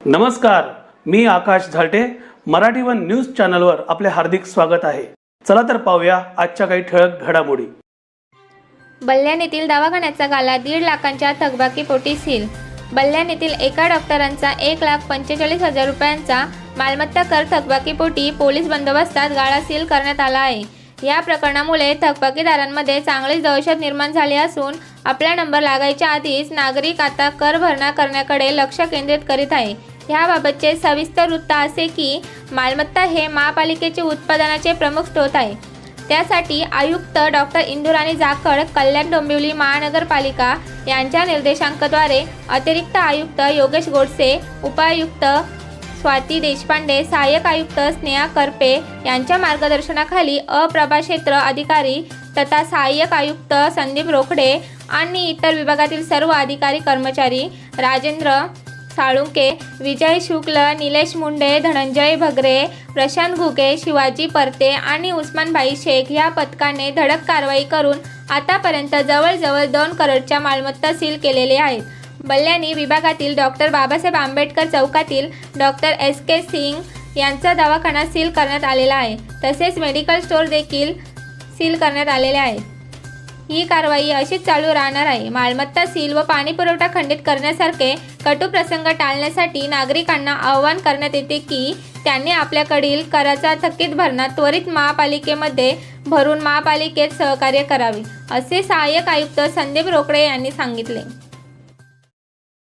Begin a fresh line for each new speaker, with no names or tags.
नमस्कार मी Akash Zhalte. Marathi one news चॅनलवर आपले हार्दिक स्वागत आहे. चला तर पाहूया आजच्या काही ठळक घडामोडी.
बल्ल्याण येथील दवाखान्याचा गाला दीड लाखांच्या थकबाकीपोटी सील बल्ल्याण येथील एका डॉक्टरांचा एक लाख पंचेचाळीस हजार रुपयांचा मालमत्ता कर थकबाकीपोटी पोलीस बंदोबस्तात गाळा सील करण्यात आला आहे. या प्रकरणामुळे थकबाकीदारांमध्ये चांगलीच दहशत निर्माण झाली असून आपला नंबर लागायच्या आधीच नागरिक आता कर भरणा करण्याकडे लक्ष केंद्रित करीत आहे. ह्याबाबतचे सविस्तर वृत्त असे की मालमत्ता हे महापालिकेचे उत्पादनाचे प्रमुख स्रोत आहे. त्यासाठी आयुक्त डॉक्टर इंदुराणी जाखड कल्याण डोंबिवली महानगरपालिका यांच्या निर्देशांकाद्वारे अतिरिक्त आयुक्त योगेश गोडसे उपायुक्त स्वाती देशपांडे सहाय्यक आयुक्त स्नेहा करपे यांच्या मार्गदर्शनाखाली अप्रभा क्षेत्र अधिकारी तथा सहाय्यक आयुक्त संदीप रोकडे आणि इतर विभागातील सर्व अधिकारी कर्मचारी राजेंद्र साळुंके विजय शुक्ल निलेश मुंडे धनंजय भगरे प्रशांत घुगे शिवाजी परते आणि उस्मानभाई शेख या पथकाने धडक कारवाई करून आतापर्यंत जवळजवळ दोन करोडच्या मालमत्ता सील केलेले आहेत. बल्ल्याणी विभागातील डॉक्टर बाबासाहेब आंबेडकर चौकातील डॉक्टर एस के सिंग यांचा दवाखाना सील करण्यात आलेला आहे. तसेच मेडिकल स्टोअर देखील सील करण्यात आलेले आहे. ही कारवाई अशीच चालू राहणार आहे. मालमत्ता सील व पाणी पुरवठा खंडित करण्यासारखे कटू प्रसंग टाळण्यासाठी नागरिकांना आवाहन करण्यात येते की त्यांनी आपल्याकडील कराचा थकीत भरणा त्वरित महापालिकेमध्ये भरून महापालिकेत सहकार्य करावे असे सहाय्यक आयुक्त संदीप रोकडे यांनी सांगितले.